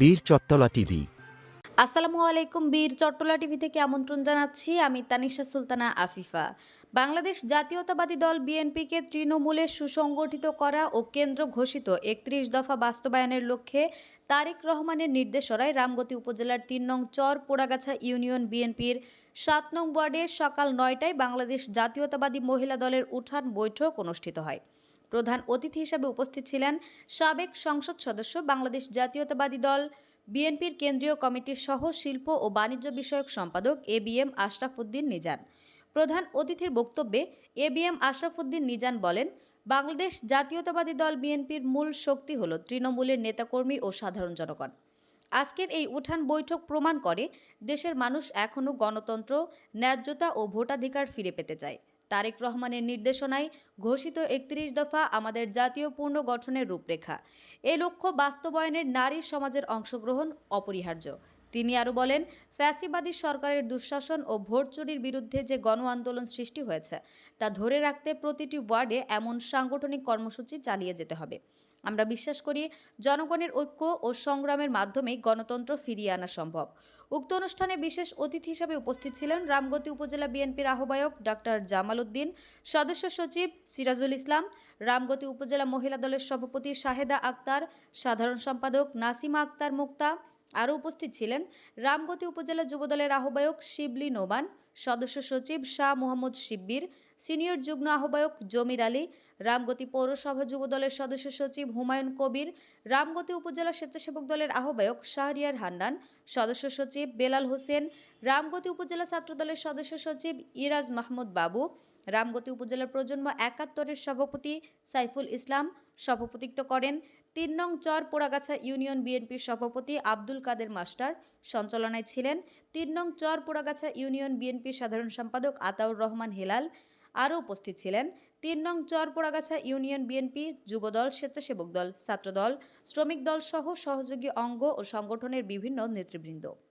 বীর চত্তলা টিভি। আসসালামু আলাইকুম বীর চট্টলা টিভি থেকে আমন্ত্রণ জানাচ্ছি। আমি তানিশা সুলতানা আফিফা। বাংলাদেশ জাতীয়তাবাদী দল বিএনপিকে তৃণমূলে সুসংগঠিত করা ও কেন্দ্র ঘোষিত একত্রিশ দফা বাস্তবায়নের লক্ষ্যে তারেক রহমানের নির্দেশনায় রামগতি উপজেলার তিন নং চর পোড়াগাছা ইউনিয়ন বিএনপির সাত নং ওয়ার্ডে সকাল নয়টায় বাংলাদেশ জাতীয়তাবাদী মহিলা দলের উঠান বৈঠক অনুষ্ঠিত হয়। প্রধান অতিথি হিসেবে উপস্থিত ছিলেন সাবেক সংসদ সদস্য বাংলাদেশ জাতীয়তাবাদী দল, বিএনপির কেন্দ্রীয় কমিটির সহ শিল্প ও বাণিজ্য বিষয়ক সম্পাদক এ বি এম আশরাফুদ্দিন নিজান। প্রধান অতিথির বক্তব্যে এ বি এম আশরাফুদ্দিন নিজান বলেন, বাংলাদেশ জাতীয়তাবাদী দল বিএনপির মূল শক্তি হল তৃণমূলের নেতাকর্মী ও সাধারণ জনগণ। আজকের এই উঠান বৈঠক প্রমাণ করে দেশের মানুষ এখনও গণতন্ত্র, ন্যায্যতা ও ভোটাধিকার ফিরে পেতে চায়। তারেক রহমানের নির্দেশনায় ঘোষিত একত্রিশ দফা আমাদের জাতীয় পূর্ণ গঠনের রূপরেখা। এ লক্ষ্য বাস্তবায়নে নারী সমাজের অংশগ্রহণ অপরিহার্য। তিনি আরও বলেন, ফ্যাসিবাদী সরকারের দুঃশাসন ও ভোট চুরির বিরুদ্ধে যে গণ আন্দোলন সৃষ্টি হয়েছে, তা ধরে রাখতে প্রতিটি ওয়ার্ডে এমন সাংগঠনিক কর্মসূচি চালিয়ে যেতে হবে। আমরা বিশ্বাস করি, জনগণের ঐক্য ও সংগ্রামের মাধ্যমেই গণতন্ত্র ফিরিয়ে আনা সম্ভব। উক্ত অনুষ্ঠানে বিশেষ অতিথি হিসেবে উপস্থিত ছিলেন রামগতি উপজেলা বিএনপির আহ্বায়ক ডাক্তার জামাল উদ্দিন, সদস্য সচিব সিরাজুল ইসলাম, রামগতি উপজেলা মহিলা দলের সভাপতি শাহেদা আক্তার, সাধারণ সম্পাদক নাসিমা আক্তার মুক্তা আরও উপস্থিত ছিলেন রামগতি উপজেলা যুবদলের আহ্বায়ক শিবলি নোমান, সদস্য সচিব শাহ মোহাম্মদ শিব্বির, সিনিয়র যুগ্ম আহ্বায়ক জমির আলী, রামগতি পৌরসভা যুবদলের সদস্য সচিব হুমায়ুন কবির, রামগতি উপজেলা স্বেচ্ছাসেবক দলের আহ্বায়ক শাহরিয়ার হান্নান, সদস্য সচিব বেলাল হোসেন, রামগতি উপজেলা ছাত্রদলের সদস্য সচিব ইরাজ মাহমুদ বাবু রামগতি উপজেলার প্রজন্ম একাত্তরের সভাপতি সাইফুল ইসলাম সভাপতিত্ব করেন। তিন নং চর পোড়াগাছা ইউনিয়ন বিএনপির সভাপতি আব্দুল কাদের মাস্টার সঞ্চালনায় ছিলেন। তিন নং চর পোড়াগাছা ইউনিয়ন বিএনপির সাধারণ সম্পাদক আতাউর রহমান হেলাল আরও উপস্থিত ছিলেন। তিন নং চর পোড়াগাছা ইউনিয়ন বিএনপি যুবদল, স্বেচ্ছাসেবক দল, ছাত্রদল, শ্রমিক দল সহ সহযোগী অঙ্গ ও সংগঠনের বিভিন্ন নেতৃবৃন্দ।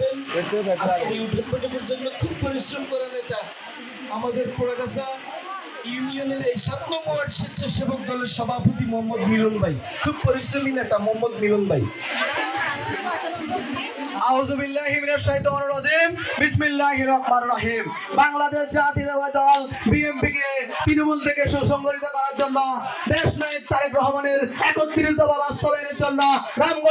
আজকের এই উঠোন বৈঠকের জন্য খুব পরিশ্রম করা নেতা। আমাদের পোড়াগাছা ইউনিয়নের এই সাত নম্বর ওয়ার্ড স্বেচ্ছাসেবক দলের সভাপতি মোহাম্মদ মিলন ভাই। খুব পরিশ্রমী নেতা মোহাম্মদ মিলন ভাই। আউযু বিল্লাহি মিনাশ শাইতানির রাজিম। বিসমিল্লাহির রহমানির রহিম। বাংলাদেশ জাতীয়তাবাদী দল বিএনপি কে তৃণমূল থেকে সুসংগঠিত করার জন্য দেশ নায়ক তারেক রহমানের একত্রিশ দফা বাস্তবায়নের জন্য রামগঞ্জ